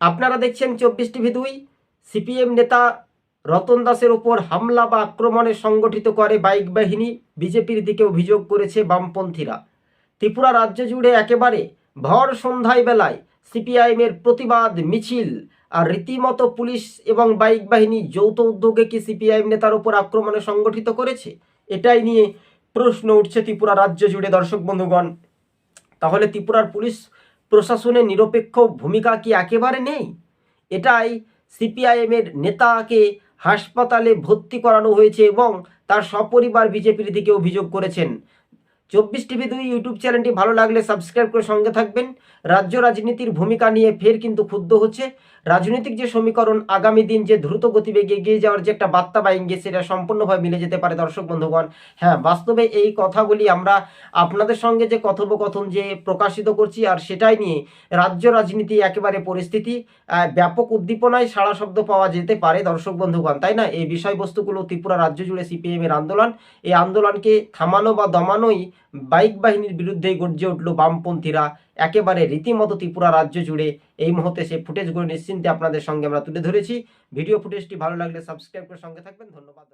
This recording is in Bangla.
আপনারা দেখছেন চব্বিশ টিভি দুই। সিপিএম নেতা রতন দাসের ওপর হামলা বা আক্রমণে সংগঠিত করে বাইক বাহিনী, বিজেপির দিকে অভিযোগ করেছে বামপন্থীরা। ত্রিপুরা রাজ্য জুড়ে একেবারে ভর সন্ধ্যায় বেলায় সিপিআইএমের প্রতিবাদ মিছিল। আর রীতিমতো পুলিশ এবং বাইক বাহিনী যৌথ উদ্যোগে কি সিপিআইএম নেতার ওপর আক্রমণে সংগঠিত করেছে? এটাই নিয়ে প্রশ্ন উঠছে ত্রিপুরা রাজ্য জুড়ে। দর্শক বন্ধুগণ, তাহলে ত্রিপুরার পুলিশ প্রশাসনের নিরপেক্ষ ভূমিকা কি একেবারে নেই? এটাই সিপিআইএমের নেতাকে হাসপাতালে ভর্তি করানো হয়েছে এবং তার সপরিবার বিজেপির দিকে অভিযোগ করেছেন। চব্বিশ টিভি দুই ইউটিউব চ্যানেলটি ভালো লাগলে সাবস্ক্রাইব করে সঙ্গে থাকবেন। রাজ্য রাজনীতির ভূমিকা নিয়ে ফের কিন্তু ক্ষুব্ধ হচ্ছে। রাজনৈতিক যে সমীকরণ আগামী দিন যে দ্রুত গতিবেগে এগিয়ে যাওয়ার যে একটা বার্তা বা ইঙ্গিত, সেটা সম্পূর্ণভাবে মিলে যেতে পারে, দর্শক বন্ধুগণ। হ্যাঁ বাস্তবে এই কথাগুলি আমরা আপনাদের সঙ্গে যে কথোপকথন যে প্রকাশিত করছি, আর সেটাই নিয়ে রাজ্য রাজনীতি একেবারে পরিস্থিতি ব্যাপক উদ্দীপনায় সাড়া শব্দ পাওয়া যেতে পারে, দর্শক বন্ধুগণ। তাই না? এই বিষয়বস্তুগুলো ত্রিপুরা রাজ্য জুড়ে সিপিএম এর আন্দোলন, এই আন্দোলনকে থামানো বা দমানোই বাইক বাহিনীর বিরুদ্ধে গর্জে উঠল বামপন্থীরা। একেবারে রীতিমতো ত্রিপুরা রাজ্য জুড়ে এই মুহূর্তে সেই ফুটেজগুলো নিশ্চিন্তে আপনাদের সঙ্গে আমরা তুলে ধরেছি। ভিডিও ফুটেজটি ভালো লাগলে সাবস্ক্রাইব করে সঙ্গে থাকবেন। ধন্যবাদ।